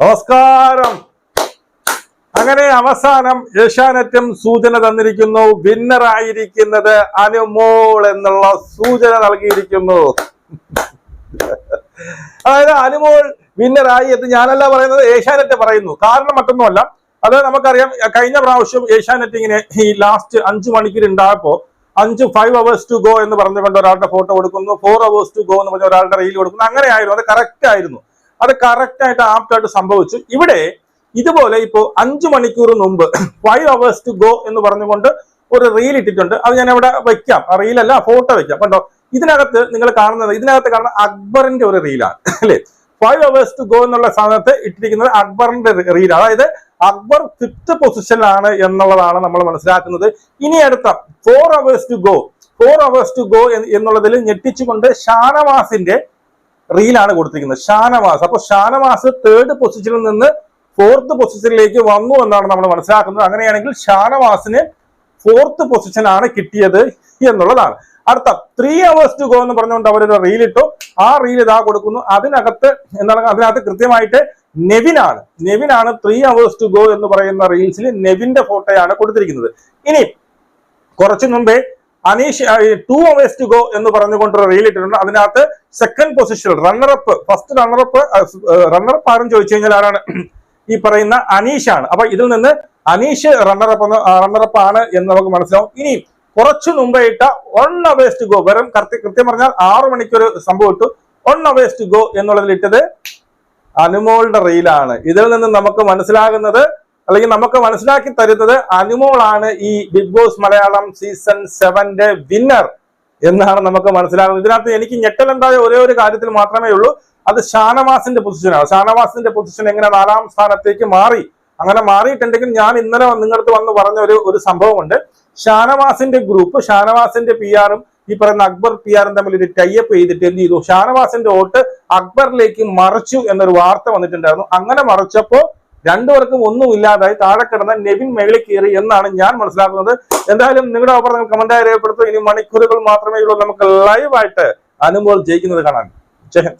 നമസ്കാരം. അങ്ങനെ അവസാനം ഏഷ്യാനെറ്റും സൂചന തന്നിരിക്കുന്നു. വിന്നർ ആയിരിക്കുന്നത് അനുമോൾ എന്നുള്ള സൂചന നൽകിയിരിക്കുന്നു. അതായത് അനുമോൾ വിന്നറായി എന്ന് ഞാനല്ല പറയുന്നത് ഏഷ്യാനെറ്റ് പറയുന്നു. കാരണം മറ്റൊന്നുമല്ല. അത് നമുക്കറിയാം കഴിഞ്ഞ പ്രാവശ്യം ഏഷ്യാനെറ്റ് ഇങ്ങനെ ഈ ലാസ്റ്റ് അഞ്ചു മണിക്കൂർ ഉണ്ടായപ്പോ അഞ്ച് ഫൈവ് അവേഴ്സ് ടു ഗോ എന്ന് പറഞ്ഞുകൊണ്ട് ഒരാളുടെ ഫോട്ടോ കൊടുക്കുന്നു. ഫോർ അവേഴ്സ് ടു ഗോ എന്ന് പറഞ്ഞ ഒരാളുടെ റീൽ കൊടുക്കുന്നു. അങ്ങനെ ആയിരുന്നു. അത് കറക്റ്റ് ആയിരുന്നു. അത് കറക്റ്റ് ആയിട്ട് ആപ്റ്റ് ആയിട്ട് സംഭവിച്ചു. ഇവിടെ ഇതുപോലെ ഇപ്പോ അഞ്ചു മണിക്കൂർ മുമ്പ് ഫൈവ് അവേഴ്സ് ടു ഗോ എന്ന് പറഞ്ഞുകൊണ്ട് ഒരു റീൽ ഇട്ടിട്ടുണ്ട്. അത് ഞാൻ ഇവിടെ വെക്കാം. ആ റീലല്ല ഫോട്ടോ വെക്കാം. കണ്ടോ? ഇതിനകത്ത് നിങ്ങൾ കാണുന്നത് ഇതിനകത്ത് കാണുന്ന അക്ബറിന്റെ ഒരു റീലാണ് അല്ലെ? ഫൈവ് അവേഴ്സ് ടു ഗോ എന്നുള്ള സാധനത്ത് ഇട്ടിരിക്കുന്നത് അക്ബറിന്റെ റീൽ അതായത് അക്ബർ ഫിഫ്ത്ത് പൊസിഷനിലാണ് എന്നുള്ളതാണ് നമ്മൾ മനസ്സിലാക്കുന്നത്. ഇനി അടുത്ത four hours to go four hours to go എന്നുള്ളതിൽ ഞെട്ടിച്ചുകൊണ്ട് ഷാനവാസിന്റെ റീലാണ് കൊടുത്തിരിക്കുന്നത്. ഷാനവാസ്. അപ്പൊ ഷാനവാസ് തേർഡ് പൊസിഷനിൽ നിന്ന് ഫോർത്ത് പൊസിഷനിലേക്ക് വന്നു എന്നാണ് നമ്മൾ മനസ്സിലാക്കുന്നത്. അങ്ങനെയാണെങ്കിൽ ഷാനവാസിന് ഫോർത്ത് പൊസിഷനാണ് കിട്ടിയത് എന്നുള്ളതാണ്. അടുത്ത ത്രീ അവേഴ്സ് ടു ഗോ എന്ന് പറഞ്ഞുകൊണ്ട് അവരൊരു റീൽ ഇട്ടു. ആ റീൽ ഇതാ കൊടുക്കുന്നു. അതിനകത്ത് എന്താണ്? അതിനകത്ത് കൃത്യമായിട്ട് നെവിനാണ് നെവിനാണ് ത്രീ അവേഴ്സ് ടു ഗോ എന്ന് പറയുന്ന റീൽസിൽ നെവിന്റെ ഫോട്ടോയാണ് കൊടുത്തിരിക്കുന്നത്. ഇനി കുറച്ചു മുമ്പേ Aneesh two hours to go എന്ന് പറഞ്ഞുകൊണ്ട് റീൽ ഇട്ടിട്ടുണ്ട്. അതിനകത്ത് second position runner-up first runner-up runner-up ആരും ചോദിച്ചു കഴിഞ്ഞാൽ ആരാണ്? ഈ പറയുന്ന അനീഷ് ആണ് അപ്പൊ ഇതിൽ നിന്ന് അനീഷ് റണ്ണറപ്പ് റണ്ണറപ്പ് ആണ് എന്ന് നമുക്ക് മനസ്സിലാവും. ഇനി കുറച്ചു മുമ്പേ ഇട്ട വൺ അവേഴ്സ് ടു ഗോ വെറും കൃത്യ- കൃത്യം പറഞ്ഞാൽ ആറു മണിക്കൊരു സംഭവം ഇട്ടു. വൺ അവേഴ്സ് ടു ഗോ എന്നുള്ളതിൽ ഇട്ടത് അനുമോളുടെ റീലാണ് ഇതിൽ നിന്ന് നമുക്ക് മനസ്സിലാകുന്നത് അല്ലെങ്കിൽ നമുക്ക് മനസ്സിലാക്കി തരുന്നത് അനുമോളാണ് ഈ ബിഗ് ബോസ് മലയാളം സീസൺ സെവന്റെ വിന്നർ എന്നാണ് നമുക്ക് മനസ്സിലാകുന്നത്. ഇതിനകത്ത് എനിക്ക് ഞെട്ടലുണ്ടായ ഒരേ ഒരു കാര്യത്തിൽ മാത്രമേ ഉള്ളൂ. അത് ഷാനവാസിന്റെ പൊസിഷനാണ്. ഷാനവാസിന്റെ പൊസിഷൻ എങ്ങനെ നാലാം സ്ഥാനത്തേക്ക് മാറി? അങ്ങനെ മാറിയിട്ടുണ്ടെങ്കിൽ ഞാൻ ഇന്നലെ നിങ്ങളടുത്ത് വന്ന് പറഞ്ഞ ഒരു ഒരു സംഭവമുണ്ട്. ഷാനവാസിന്റെ ഗ്രൂപ്പ് ഷാനവാസിന്റെ പി ആറും ഈ പറയുന്ന അക്ബർ പി ആറും തമ്മിൽ ഒരു ടൈപ്പ് ചെയ്തിട്ട് എന്ത് ചെയ്തു? ഷാനവാസിന്റെ വോട്ട് അക്ബറിലേക്ക് മറിച്ചു എന്നൊരു വാർത്ത വന്നിട്ടുണ്ടായിരുന്നു. അങ്ങനെ മറിച്ചപ്പോ രണ്ടുപേർക്കും ഒന്നും ഇല്ലാതായി താഴെ കിടന്ന നെവിൻ മേളിൽ കയറി എന്നാണ് ഞാൻ മനസ്സിലാക്കുന്നത്. എന്തായാലും നിങ്ങളുടെ അഭിപ്രായം കമന്റായി രേഖപ്പെടുത്തും. ഇനി മണിക്കൂറുകൾ മാത്രമേ ഉള്ളൂ നമുക്ക് ലൈവായിട്ട് അനുമോൾ ജയിക്കുന്നത് കാണാൻ. ജയ്